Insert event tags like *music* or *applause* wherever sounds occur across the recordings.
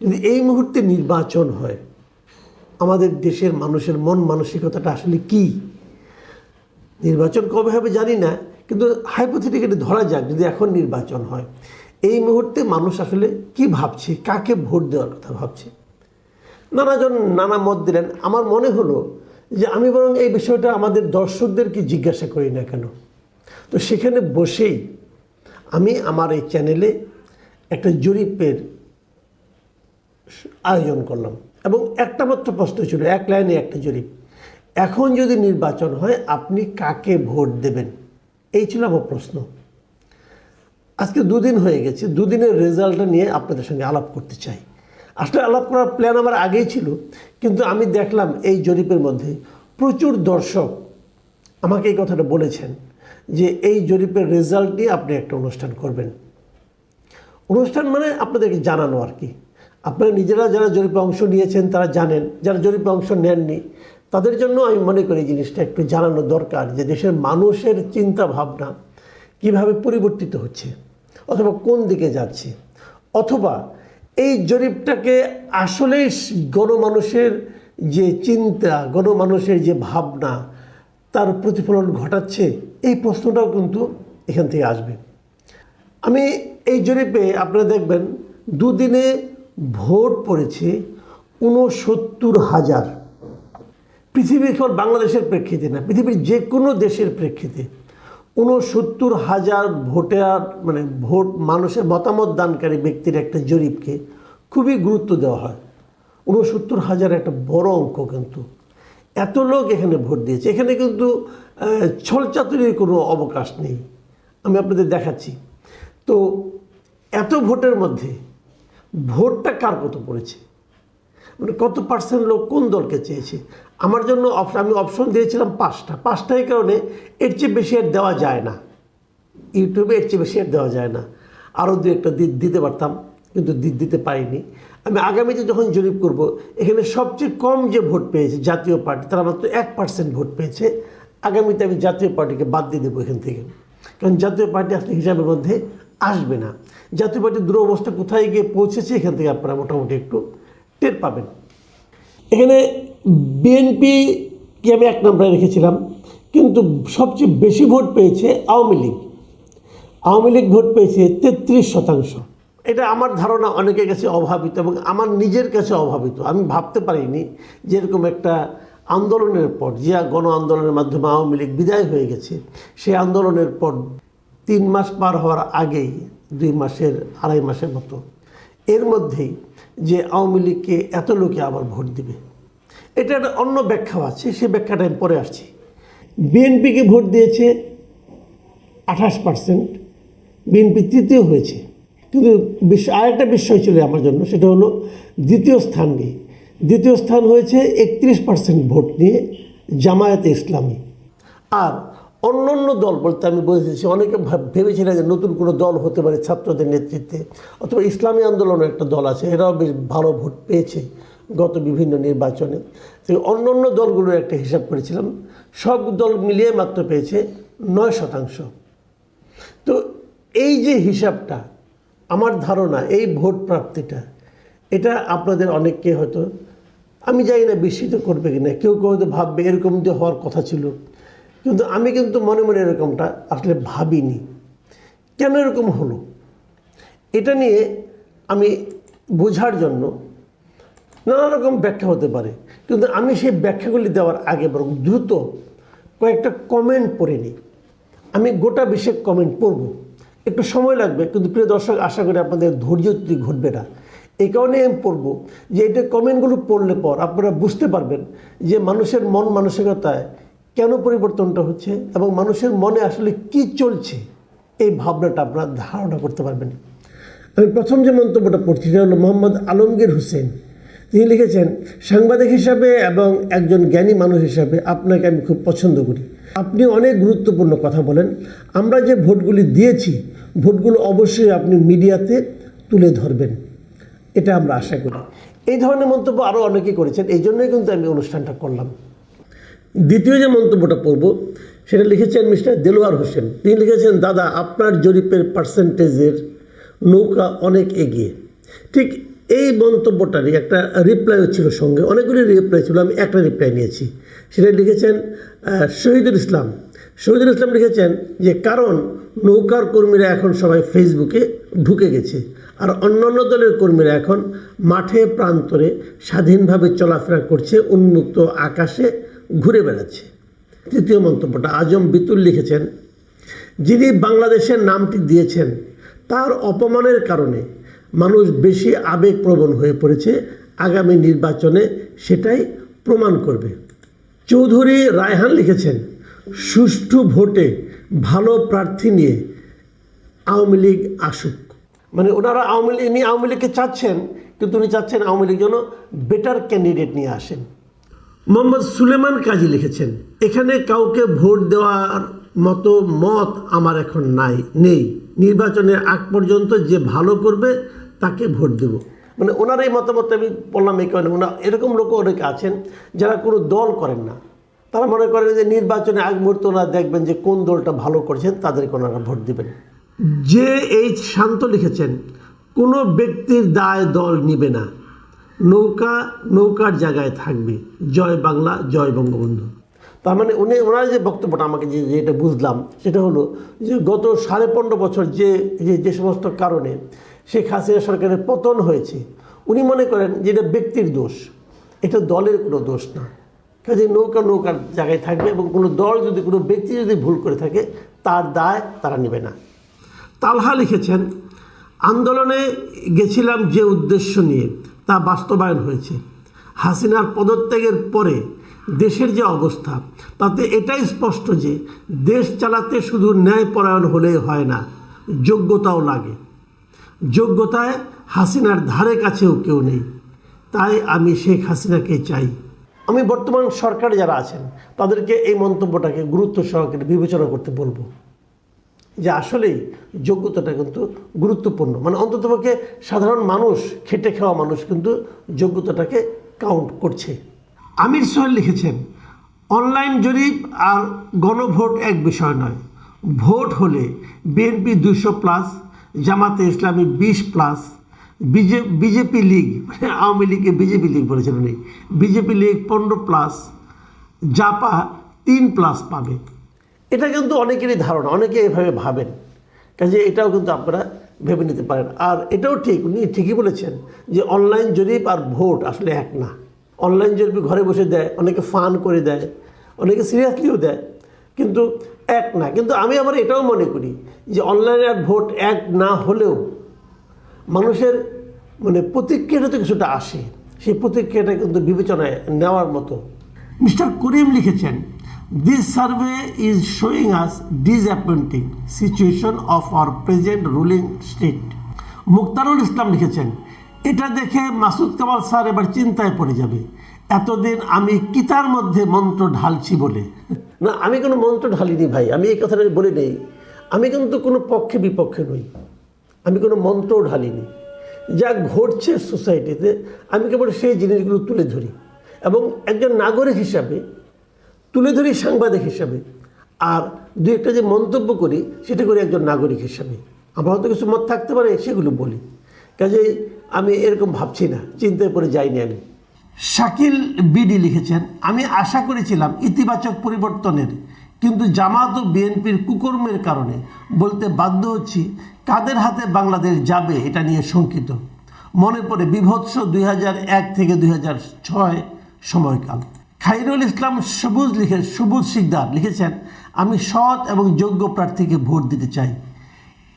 যদি এই মুহূর্তে নির্বাচন হয়, আমাদের দেশের মানুষের মন মানসিকতাটা আসলে কি? নির্বাচন কবে হবে জানি না, কিন্তু হাইপোথেটিক্যালি ধরা যাক যদি এখন নির্বাচন হয়। এই মুহূর্তে মানুষ আসলে কি ভাবছে? কাকে ভোট দেওয়ার কথা ভাবছে? নানাজন নানা মত দিলেন। আমার মনে হলো যে আমি বরং এই বিষয়টা আমাদের দর্শকদেরকে জিজ্ঞাসা করি না কেন? তো সেখানে বসেই আমি আমার এই চ্যানেলে একটা জরিপের আয়োজন করলাম। এবং একটা মাত্র প্রশ্ন ছিল, এক লাইনে একটা জরিপ। এখন যদি নির্বাচন হয়, আপনি কাকে ভোট দেবেন? এই ছিল আমার প্রশ্ন। আজকে দুদিন হয়ে গেছে, দুদিনের রেজাল্টটা নিয়ে আপনাদের সঙ্গে আলাপ করতে চাই। আসলে আলাপ করার প্ল্যান আমার আগেই ছিল, কিন্তু আমি দেখলাম এই জরিপের মধ্যে প্রচুর দর্শক আমাকে এই কথাটা বলেছেন যে এই জরিপের রেজাল্ট নিয়ে আপনি একটা অনুষ্ঠান করবেন। অনুষ্ঠান মানে আপনাদেরকে জানানো আর কি। আপনারা নিজেরা যারা জরিপে অংশ নিয়েছেন তারা জানেন, যারা জরিপে অংশ নেননি, তাদের জন্য আমি মনে করি জিনিসটা একটু জানানো দরকার যে দেশের মানুষের চিন্তা ভাবনা কীভাবে পরিবর্তিত হচ্ছে, অথবা কোন দিকে যাচ্ছে, অথবা এই জরিপটাকে আসলেই গণমানুষের যে চিন্তা, গণমানুষের যে ভাবনা, তার প্রতিফলন ঘটাচ্ছে, এই প্রশ্নটাও কিন্তু এখান থেকে আসবে। আমি এই জরিপে আপনারা দেখবেন, দুদিনে ভোট পড়েছে ঊনসত্তর হাজার। পৃথিবীর কেবল বাংলাদেশের প্রেক্ষিতে না, পৃথিবীর যে কোনো দেশের প্রেক্ষিতে ঊনসত্তর হাজার ভোটার মানে ভোট, মানুষের মতামত দানকারী ব্যক্তির একটা জরিপকে খুবই গুরুত্ব দেওয়া হয়। ঊনসত্তর হাজার একটা বড় অঙ্ক কিন্তু। এত লোক এখানে ভোট দিয়েছে। এখানে কিন্তু ছলচাতুরির কোনো অবকাশ নেই। আমি আপনাদের দেখাচ্ছি। তো এত ভোটের মধ্যে ভোটটা কার কত পড়েছে? মানে কত পার্সেন্ট লোক কোন দলকে চেয়েছে? আমার জন্য আমি অপশন দিয়েছিলাম পাঁচটা। পাঁচটা এই কারণে এর চেয়ে বেশি আর দেওয়া যায় না। ইউটিউবে এর চেয়ে বেশি আর দেওয়া যায় না। আরও দু একটা দিতে পারতাম, কিন্তু দিতে পারিনি। আমি আগামীতে যখন জরিপ করব, এখানে সবচেয়ে কম যে ভোট পেয়েছে জাতীয় পার্টি, তারা মাত্র এক পার্সেন্ট ভোট পেয়েছে। আগামীতে আমি জাতীয় পার্টিকে বাদ দিয়ে দেবো এখান থেকে। কারণ জাতীয় পার্টি আসলে হিসাবের মধ্যে আসবে না। জাতীয় পার্টির দুরবস্থা কোথায় গিয়ে পৌঁছেছে এখান থেকে আপনারা মোটামুটি একটু টের পাবেন। এখানে বিএনপিকে আমি এক নম্বরে রেখেছিলাম, কিন্তু সবচেয়ে বেশি ভোট পেয়েছে আওয়ামী লীগ। আওয়ামী লীগ ভোট পেয়েছে তেত্রিশ শতাংশ। এটা আমার ধারণা, অনেকের কাছে অভাবিত এবং আমার নিজের কাছে অভাবিত। আমি ভাবতে পারিনি যে এরকম একটা আন্দোলনের পর, যে গণ আন্দোলনের মাধ্যমে আওয়ামী লীগ বিদায় হয়ে গেছে, সেই আন্দোলনের পর তিন মাস পার হওয়ার আগেই, দুই মাসের, আড়াই মাসের মতো, এর মধ্যেই যে আওয়ামী লীগকে এত লোকে আবার ভোট দিবে। এটা একটা অন্য ব্যাখ্যাও আছে সেই ব্যাখ্যাটা আমি পরে আসছি। বিএনপিকে ভোট দিয়েছে আঠাশ পার্সেন্ট, বিএনপি তৃতীয় হয়েছে। কিন্তু বিশ্ব আরেকটা বিষয় ছিল আমার জন্য, সেটা হলো দ্বিতীয় স্থান নিয়ে। দ্বিতীয় স্থান হয়েছে একত্রিশ পার্সেন্ট ভোট নিয়ে জামায়াতে ইসলামী। আর অন্য অন্য দল বলতে আমি বলেছি অনেকে ভাব- ভেবেছিলেন যে নতুন কোনো দল হতে পারে ছাত্রদের নেতৃত্বে। অথবা ইসলামী আন্দোলনের একটা দল আছে, এরাও বেশ ভালো ভোট পেয়েছে গত বিভিন্ন নির্বাচনে। তো অন্য অন্য দলগুলোর একটা হিসাব করেছিলাম, সব দল মিলিয়ে মাত্র পেয়েছে নয় শতাংশ। তো এই যে হিসাবটা, আমার ধারণা, এই ভোট প্রাপ্তিটা, এটা আপনাদের অনেককে হয়তো, আমি জানি না বিস্মিত করবে কিনা, কেউ কেউ হয়তো ভাববে এরকম যে হওয়ার কথা ছিল। কিন্তু আমি কিন্তু মনে মনে এরকমটা আসলে ভাবিনি। কেন এরকম হলো? এটা নিয়ে আমি বোঝার জন্য নানা রকম ব্যাখ্যা হতে পারে। কিন্তু আমি সেই ব্যাখ্যাগুলি দেওয়ার আগে বরং দ্রুত কয়েকটা কমেন্ট পড়ে নিই। আমি গোটা বিশেষ কমেন্ট পড়ব। একটু সময় লাগবে, কিন্তু প্রিয় দর্শক, আশা করি আপনাদের ধৈর্য ত্রুটি ঘটবে না। এই কারণে আমি পড়ব যে এটা কমেন্টগুলো পড়লে পর আপনারা বুঝতে পারবেন যে, মানুষের মন মানসিকতায় কেন পরিবর্তনটা হচ্ছে এবং মানুষের মনে আসলে কি চলছে? এই ভাবনাটা আপনারা ধারণা করতে পারবেন। আমি প্রথম যে মন্তব্যটা পড়ছি সেটা হলো মোহাম্মদ আলমগীর হোসেন। তিনি লিখেছেন, সাংবাদিক হিসাবে এবং একজন জ্ঞানী মানুষ হিসাবে আপনাকে আমি খুব পছন্দ করি। আপনি অনেক গুরুত্বপূর্ণ কথা বলেন। আমরা যে ভোটগুলি দিয়েছি, ভোটগুলো অবশ্যই আপনি মিডিয়াতে তুলে ধরবেন। এটা আমরা আশা করি। এই ধরনের মন্তব্য আরও অনেকেই করেছেন, এই জন্যই কিন্তু আমি অনুষ্ঠানটা করলাম। দ্বিতীয় যে মন্তব্যটা পড়ব, সেটা লিখেছেন মিস্টার দেলোয়ার হোসেন। তিনি লিখেছেন, দাদা, আপনার জরিপের পার্সেন্টেজের নৌকা অনেক এগিয়ে। ঠিক এই মন্তব্যটারই একটা রিপ্লাইও ছিল সঙ্গে, অনেকগুলি রিপ্লাই ছিল, আমি একটা রিপ্লাই নিয়েছি। সেটা লিখেছেন শহীদুল ইসলাম। শহীদুল ইসলাম লিখেছেন যে, কারণ নৌকার কর্মীরা এখন সবাই ফেসবুকে ঢুকে গেছে, আর অন্যান্য দলের কর্মীরা এখন মাঠে, প্রান্তরে স্বাধীনভাবে চলাফেরা করছে, উন্মুক্ত আকাশে ঘুরে বেড়াচ্ছে। তৃতীয় মন্তব্যটা, আজম বিতুল লিখেছেন, যিনি বাংলাদেশের নামটি দিয়েছেন, তার অপমানের কারণে মানুষ বেশি আবেগপ্রবণ হয়ে পড়েছে, আগামী নির্বাচনে সেটাই প্রমাণ করবে। চৌধুরী রায়হান লিখেছেন, সুষ্ঠু ভোটে ভালো প্রার্থী নিয়ে আওয়ামী লীগ আসুক। মানে ওনারা আওয়ামী লীগ, ইনি আওয়ামী লীগকে চাচ্ছেন, কিন্তু উনি চাচ্ছেন আওয়ামী লীগ যেন বেটার ক্যান্ডিডেট নিয়ে আসেন। মোহাম্মদ সুলেমান কাজী লিখেছেন এখানে কাউকে ভোট দেওয়ার মতো মত আমার এখন নাই নেই। নির্বাচনের আগ পর্যন্ত যে ভালো করবে তাকে ভোট দেব। মানে ওনার এই মতামত আমি বললাম এই কারণে ওনার এরকম লোকও অনেকে আছেন যারা কোনো দল করেন না। তারা মনে করেন যে নির্বাচনে আগ মুহূর্তে ওনারা দেখবেন যে কোন দলটা ভালো করেছেন তাদেরকে ওনারা ভোট দেবেন। যে এই শান্ত লিখেছেন কোনো ব্যক্তির দায় দল নিবে না। নৌকা নৌকার জায়গায় থাকবে। জয় বাংলা জয় বঙ্গবন্ধু। তার মানে উনি ওনার যে বক্তব্যটা আমাকে যে যেটা বুঝলাম সেটা হলো যে গত সাড়ে পনেরো বছর যে যে যে সমস্ত কারণে শেখ হাসিনা সরকারের পতন হয়েছে উনি মনে করেন যে এটা ব্যক্তির দোষ। এটা দলের কোনো দোষ না। কাজে নৌকা নৌকার জায়গায় থাকবে এবং কোনো দল যদি কোনো ব্যক্তি যদি ভুল করে থাকে তার দায় তারা নেবে না। তালহা লিখেছেন আন্দোলনে গেছিলাম যে উদ্দেশ্য নিয়ে। তা বাস্তবায়ন হয়েছে। হাসিনার পদত্যাগের পরে দেশের যে অবস্থা, তাতে এটাই স্পষ্ট যে দেশ চালাতে শুধু ন্যায়পরায়ণ হলেই হয় না, যোগ্যতাও লাগে। যোগ্যতায় হাসিনার ধারে কাছেও কেউ নেই। তাই আমি শেখ হাসিনাকে চাই। আমি বর্তমান সরকার যারা আছেন, তাদেরকে এই মন্তব্যটাকে গুরুত্ব সহকারে বিবেচনা করতে বলব। যে আসলেই যোগ্যতাটা কিন্তু গুরুত্বপূর্ণ। মানে অন্ততপক্ষে সাধারণ মানুষ, খেটে খাওয়া মানুষ কিন্তু যোগ্যতাটাকে কাউন্ট করছে। আমির সোহেল লিখেছেন, অনলাইন জরিপ আর গণভোট এক বিষয় নয়। ভোট হলে বিএনপি দুশো প্লাস, জামাতে ইসলামী বিশ প্লাস, বিজে, বিজেপি লীগ মানে আওয়ামী লীগকে বিজেপি লীগ বলেছেন উনি, বিজেপি লীগ পনেরো প্লাস, জাপা তিন প্লাস পাবে। এটা কিন্তু অনেকেরই ধারণা, অনেকে এভাবে ভাবেন। কাজে এটাও কিন্তু আপনারা ভেবে নিতে পারেন। আর এটাও ঠিক, উনি ঠিকই বলেছেন যে অনলাইন জরিপ আর ভোট আসলে এক না। অনলাইন জরিপ ঘরে বসে দেয়, অনেকে ফান করে দেয়, অনেকে সিরিয়াসলিও দেয়, কিন্তু এক না। কিন্তু আমি আবার এটাও মনে করি যে অনলাইন আর ভোট এক না হলেও মানুষের মানে প্রতিক্রিয়াটা তো কিছুটা আসে। সেই প্রতিক্রিয়াটা কিন্তু বিবেচনায় নেওয়ার মতো। মিস্টার করিম লিখেছেন this survey is showing us disappointing situation of our present ruling state Muktarul Islam লিখেছেন, এটা দেখে মাসুদ কামাল স্যার এবার চিন্তায় পড়ে যাবে। এতদিন আমি কিতার মধ্যে মন্ত্র ঢালছি বলে। *laughs* না, আমি কোনো মন্ত্র ঢালিনি ভাই, আমি এই কথাটা বলে নেই। আমি কিন্তু কোনো পক্ষে বিপক্ষে নই। আমি কোনো মন্ত্রও ঢালিনি। যা ঘটছে সোসাইটিতে, আমি কেবল সেই জিনিসগুলো তুলে ধরি। এবং একজন নাগরিক হিসাবে তুলে ধরি সাংবাদিক হিসাবে। আর দু একটা যে মন্তব্য করি, সেটা করি একজন নাগরিক হিসাবে। আমার হয়তো কিছু মত থাকতে পারে, সেগুলো বলি। কাজেই আমি এরকম ভাবছি না, চিন্তায় পড়ে যাইনি আমি। শাকিল বিডি লিখেছেন, আমি আশা করেছিলাম ইতিবাচক পরিবর্তনের, কিন্তু জামাত ও বিএনপির কুকর্মের কারণে বলতে বাধ্য হচ্ছি, কাদের হাতে বাংলাদেশ যাবে এটা নিয়ে শঙ্কিত। মনে পড়ে বিভৎস দুই থেকে দুই সময়কাল। খাইরুল ইসলাম সবুজ লিখে, সবুজ শিকদার লিখেছেন, আমি সৎ এবং যোগ্য প্রার্থীকে ভোট দিতে চাই।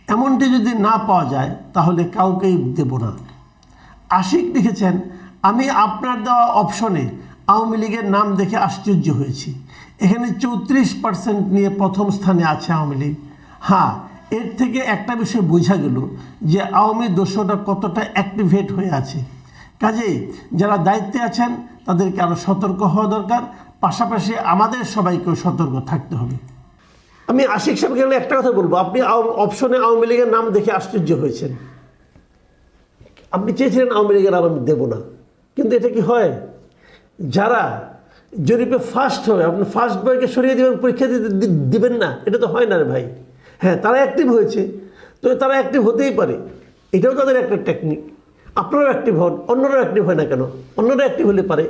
এমনটি যদি না পাওয়া যায়, তাহলে কাউকেই দেব না। আশিক লিখেছেন, আমি আপনার দেওয়া অপশনে আওয়ামী লীগের নাম দেখে আশ্চর্য হয়েছি। এখানে চৌত্রিশ পার্সেন্ট নিয়ে প্রথম স্থানে আছে আওয়ামী লীগ। হ্যাঁ এর থেকে একটা বিষয় বোঝা গেল যে আওয়ামী দোষটা কতটা অ্যাক্টিভেট হয়ে আছে। কাজেই যারা দায়িত্বে আছেন তাদেরকে আরও সতর্ক হওয়া দরকার। পাশাপাশি আমাদের সবাইকেও সতর্ক থাকতে হবে। আমি আশিক সাহেবকে একটা কথা বলব। আপনি অপশনে আওয়ামী লীগের নাম দেখে আশ্চর্য হয়েছেন। আপনি চেয়েছিলেন আওয়ামী লীগের নাম আমি দেবো না। কিন্তু এটা কি হয়? যারা জরিপে ফার্স্ট হবে, আপনি ফার্স্ট বয়কে সরিয়ে দেবেন, পরীক্ষা দিতে দিবেন না। এটা তো হয় না রে ভাই। হ্যাঁ তারা অ্যাক্টিভ হয়েছে। তো তারা অ্যাক্টিভ হতেই পারে। এটাও তাদের একটা টেকনিক আপনারাও অ্যাক্টিভ হন, অন্যরাও অ্যাক্টিভ হয় না কেন? অন্যরা অ্যাক্টিভ হলে পারে।